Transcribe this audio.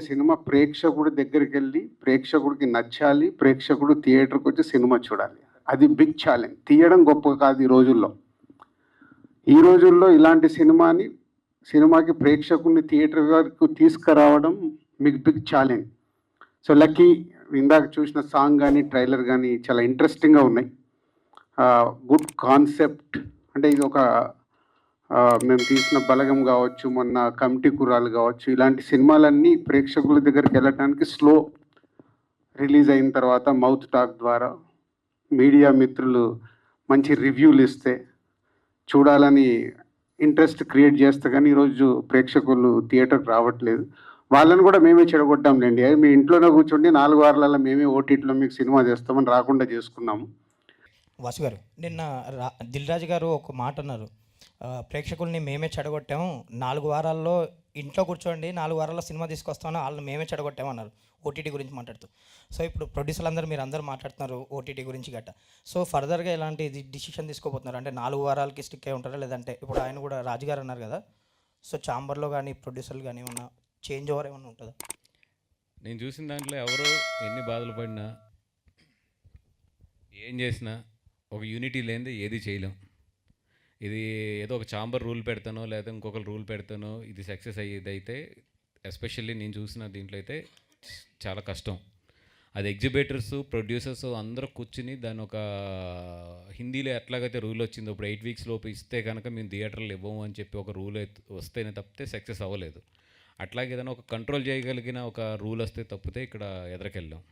Cinema ప్రేక్షకుడి దగ్గరికి వెళ్ళి ప్రేక్షకుడికి నచ్చాలి ప్రేక్షకుడు థియేటర్కి వచ్చి సినిమా చూడాలి. అది బిగ్ ఛాలెంజ్ తీయడం గొప్ప కాదు ఈ రోజుల్లో. ఈ రోజుల్లో ఇలాంటి సినిమాని సినిమాకి ప్రేక్షకుడిని థియేటర్ వరకు తీసుకురావడం మీకు బిగ్ ఛాలెంజ్ సో లక్కీ ఇందాక చూసిన సాంగ్ కానీ ట్రైలర్ కానీ చాలా ఇంట్రెస్టింగ్గా ఉన్నాయి. గుడ్ కాన్సెప్ట్ అంటే ఇది ఒక మేము తీసిన బలగం కావచ్చు మొన్న కమిటీ కురాలు కావచ్చు ఇలాంటి సినిమాలన్నీ ప్రేక్షకుల దగ్గరికి వెళ్ళటానికి స్లో రిలీజ్ అయిన తర్వాత మౌత్ టాక్ ద్వారా మీడియా మిత్రులు మంచి రివ్యూలు ఇస్తే చూడాలని ఇంట్రెస్ట్ క్రియేట్ చేస్తే కానీ ఈరోజు ప్రేక్షకులు థియేటర్కి రావట్లేదు. వాళ్ళని కూడా మేమే చెడగొట్టాంలేండి మీ ఇంట్లోనే కూర్చోండి నాలుగు వారాలలో మేమే ఓటీటీలో మీకు సినిమా చేస్తామని రాకుండా చేసుకున్నాము. వాసు గారు నిన్న రా దిల్ రాజు గారు ఒక మాట అన్నారు. ప్రేక్షకుల్ని మేమే చెడగొట్టాము నాలుగు వారాల్లో ఇంట్లో కూర్చోండి నాలుగు వారాల్లో సినిమా తీసుకొస్తామని వాళ్ళని మేమే చెడగొట్టాము అన్నారు. ఓటీటీ గురించి మాట్లాడుతూ. సో ఇప్పుడు ప్రొడ్యూసర్లు అందరూ మీరు అందరూ మాట్లాడుతున్నారు ఓటీటీ గురించి గట్ట. సో ఫర్దర్గా ఎలాంటి డిసిషన్ తీసుకోబోతున్నారు? అంటే నాలుగు వారాలకి స్టిక్ అయి ఉంటారా? లేదంటే ఇప్పుడు ఆయన కూడా రాజు గారు అన్నారు కదా. సో చాంబర్లో కానీ ప్రొడ్యూసర్లు కానీ ఏమన్నా చేంజ్ ఓవర్ ఏమన్నా ఉంటుందా? నేను చూసిన దాంట్లో ఎవరు ఎన్ని బాధలు పడినా ఏం చేసినా ఒక యూనిటీ లేనిదే ఏది చేయలేం. ఇది ఏదో ఒక చాంబర్ రూల్ పెడతానో లేదా ఇంకొకరు రూల్ పెడతానో ఇది సక్సెస్ అయ్యేది అయితే ఎస్పెషల్లీ నేను చూసిన దీంట్లో అయితే చాలా కష్టం. అది ఎగ్జిబిటర్స్ ప్రొడ్యూసర్స్ అందరూ కూర్చుని దాని ఒక హిందీలో ఎట్లాగైతే రూల్ వచ్చిందో ఇప్పుడు ఎయిట్ వీక్స్ లోపు ఇస్తే కనుక మేము థియేటర్లు ఇవ్వము అని చెప్పి ఒక రూల్ వస్తేనే తప్పితే సక్సెస్ అవ్వలేదు. అట్లాగే ఏదైనా ఒక కంట్రోల్ చేయగలిగిన ఒక రూల్ వస్తే తప్పితే ఇక్కడ ఎదరికెళ్ళాం.